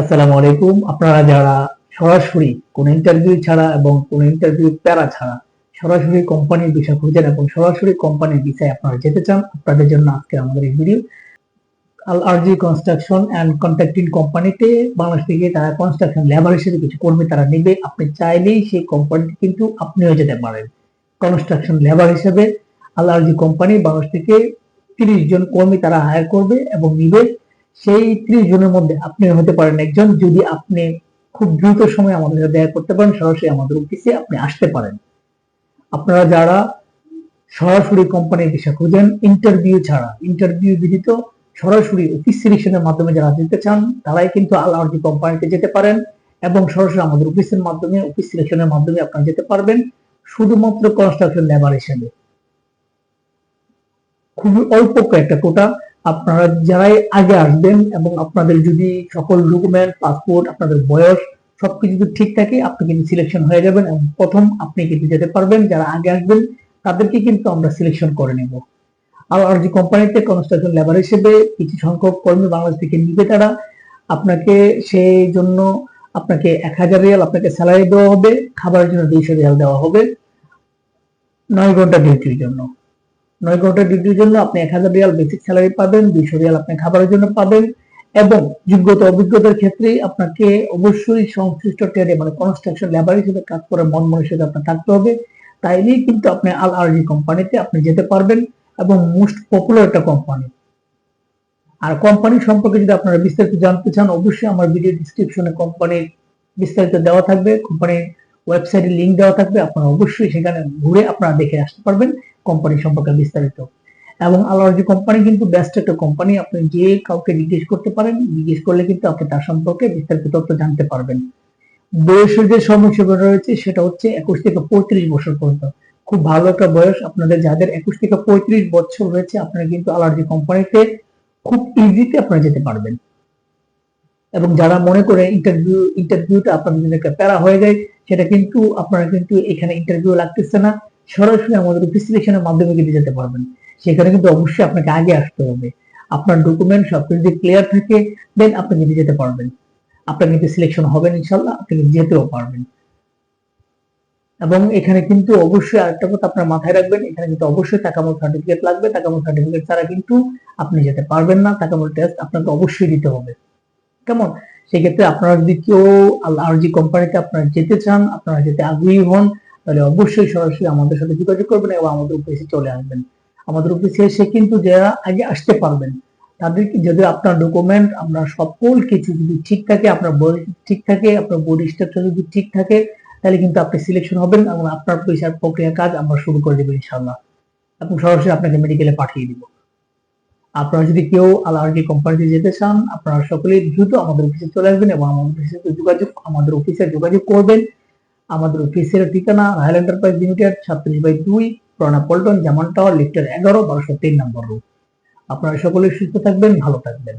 আসসালামু আলাইকুম। আপনারা যারা সরাসরি কোন ইন্টারভিউ ছাড়া এবং কোন ইন্টারভিউ প্যারা ছাড়া সরাসরি কোম্পানির ভিসা খুঁজেন এবং সরাসরি কোম্পানির ভিসায় আপনারা যেতে চান, আপনাদের জন্য আজকে আমাদের এই ভিডিও আল আরজি কনস্ট্রাকশন অ্যান্ড কন্ট্রাক্টিং কোম্পানিতে বাংলাদেশ থেকে তারা কনস্ট্রাকশন লেবার হিসেবে কিছু কর্মী তারা নেবে, আপনি চাইলেই সেই কোম্পানিতে কিন্তু আপনিও যেতে পারেন। কনস্ট্রাকশন লেবার হিসেবে আল আরজি কোম্পানি বাংলাদেশ থেকে তিরিশ জন কর্মী তারা হায়ার করবে এবং নিবে। সেই ত্রিশ জনের মধ্যে আপনি হতে পারেন একজন যদি আপনি খুব দ্রুত সময় আমাদের দেখা করতে পারেন, সরাসরি আমাদের অফিসে আপনি আসতে পারেন। আপনারা যারা সরাসরি কোম্পানির ভিসা খুঁজেন ইন্টারভিউ ছাড়া ইন্টারভিউ ব্যতীত সরাসরি অফিস সিলেকশনের মাধ্যমে যারা যেতে চান, তারাই কিন্তু আল কোম্পানিতে যেতে পারেন এবং সরাসরি আমাদের অফিসের মাধ্যমে অফিস সিলেকশনের মাধ্যমে আপনারা যেতে পারবেন, শুধুমাত্র কনস্ট্রাকশন লেবার হিসেবে। খুবই অল্প কয়েকটা কোটা আপনারা যারাই আগে আসবেন এবং আপনাদের যদি সকল ডকুমেন্ট পাসপোর্ট আপনাদের বয়স সবকিছু যদি ঠিক থাকে, আপনি কিন্তু সিলেকশন হয়ে যাবেন এবং প্রথম আপনি কিন্তু যেতে পারবেন। যারা আগে আসবেন, তাদেরকে কিন্তু আমরা সিলেকশন করে নেব। আর যে কোম্পানিতে কনস্ট্রাকশন লেবার হিসেবে কিছু সংখ্যক কর্মী বাংলাদেশ থেকে নিবে তারা, আপনাকে সেই জন্য আপনাকে এক হাজার রিয়াল আপনাকে স্যালারি দেওয়া হবে, খাবারের জন্য দুইশো রিয়াল দেওয়া হবে, নয় ঘণ্টা ডিউটির জন্য। নয় ঘণ্টা ডিউটির জন্য আপনি এক হাজার রিয়াল বেসিক স্যালারি পাবেন, দুইশো রিয়াল আপনি খাবারের জন্য পাবেন এবং যোগ্যতা অভিজ্ঞতার ক্ষেত্রে আপনাকে অবশ্যই সংশ্লিষ্ট ট্রেডে মানে কনস্ট্রাকশন লেবার হিসেবে কাজ করে মন মনের আপনার থাকতে হবে। তাইলেই কিন্তু আপনি আল আরজি কোম্পানিতে আপনি যেতে পারবেন এবং মোস্ট পপুলার একটা কোম্পানি আর কোম্পানি সম্পর্কে যদি আপনারা বিস্তারিত জানতে চান, অবশ্যই আমার ভিডিও ডিসক্রিপশনে কোম্পানির বিস্তারিত দেওয়া থাকবে। কোম্পানির ওয়েবসাইটের লিঙ্ক দেওয়া থাকবে। আপনারা অবশ্যই সেখানে ঘুরে আপনারা দেখে আসতে পারবেন। কোম্পানি সম্পর্কে বিস্তারিত। এবং আলার্জি কোম্পানি কিন্তু বেস্ট একটা কোম্পানি আপনি যে কাউকে জিজ্ঞেস করতে পারেন, জিজ্ঞেস করলে কিন্তু আপনি তার সম্পর্কে বিস্তারিত তথ্য জানতে পারবেন। বয়সের যে সময়সীমা রয়েছে, সেটা হচ্ছে একুশ থেকে পঁয়ত্রিশ বছর পর্যন্ত। খুব ভালো একটা বয়স। আপনাদের যাদের একুশ থেকে পঁয়ত্রিশ বছর রয়েছে আপনারা কিন্তু আলার্জি কোম্পানিতে খুব ইজিতে আপনারা যেতে পারবেন। এবং যারা মনে করে ইন্টারভিউ ইন্টারভিউটা আপনাদের প্যারা হয়ে যায়, সেটা কিন্তু আপনারা কিন্তু এখানে ইন্টারভিউ লাগতেছে না। সরাসরি আমাদের সিলেকশনের মাধ্যমে কিন্তু যেতে পারবেন। সেখানে কিন্তু অবশ্যই আপনাকে আগে আসতে হবে। আপনার ডকুমেন্ট সবকিছু যদি ক্লিয়ার থাকে দেন আপনি কিন্তু যেতে পারবেন। আপনার কিন্তু সিলেকশন হবেন ইনশাল্লাহ আপনি যেতেও পারবেন। এবং এখানে কিন্তু অবশ্যই আরেকটা কথা আপনার মাথায় রাখবেন, এখানে কিন্তু অবশ্যই টাকামো সার্টিফিকেট লাগবে। টাকামো সার্টিফিকেট ছাড়া কিন্তু আপনি যেতে পারবেন না। টাকামো টেস্ট আপনাকে অবশ্যই দিতে হবে। কেমন? সেক্ষেত্রে আপনারা যদি কেউ আরজি কোম্পানিতে আপনারা যেতে চান, আপনারা যেতে আগ্রহী হন তাহলে অবশ্যই সরাসরি আমাদের সাথে যোগাযোগ করবেন এবং আমাদের অফিসে চলে আসবেন। আমাদের অফিসে এসে কিন্তু যারা আগে আসতে পারবেন, তাদেরকে যদি আপনার ডকুমেন্ট আপনার সকল কিছু যদি ঠিক থাকে, আপনার বয়স ঠিক থাকে, আপনার বডি স্ট্রাকচার যদি ঠিক থাকে, তাহলে কিন্তু আপনি সিলেকশন হবেন এবং আপনার পয়সার প্রক্রিয়া কাজ আমরা শুরু করে দেবো ইনশাল্লাহ এবং সরাসরি আপনাকে মেডিকেলে পাঠিয়ে দিব। আপনারা যদি কেউ আলার্জি কোম্পানিতে যেতে চান, আপনারা সকলেই দ্রুত আমাদের অফিসে চলে আসবেন এবং আমাদের অফিসে যোগাযোগ, আমাদের অফিসে যোগাযোগ করবেন। আমাদের অফিসের ঠিকানা রয়্যাল এন্টারপ্রাইজ লিমিটেড ছাত্রিশ বাই দুই প্রণা পল্টন জামান টাওয়ার লিফ্টের এগারো, বারোশো তিন নম্বর রুট আপনারা সকলে সুস্থ থাকবেন, ভালো থাকবেন।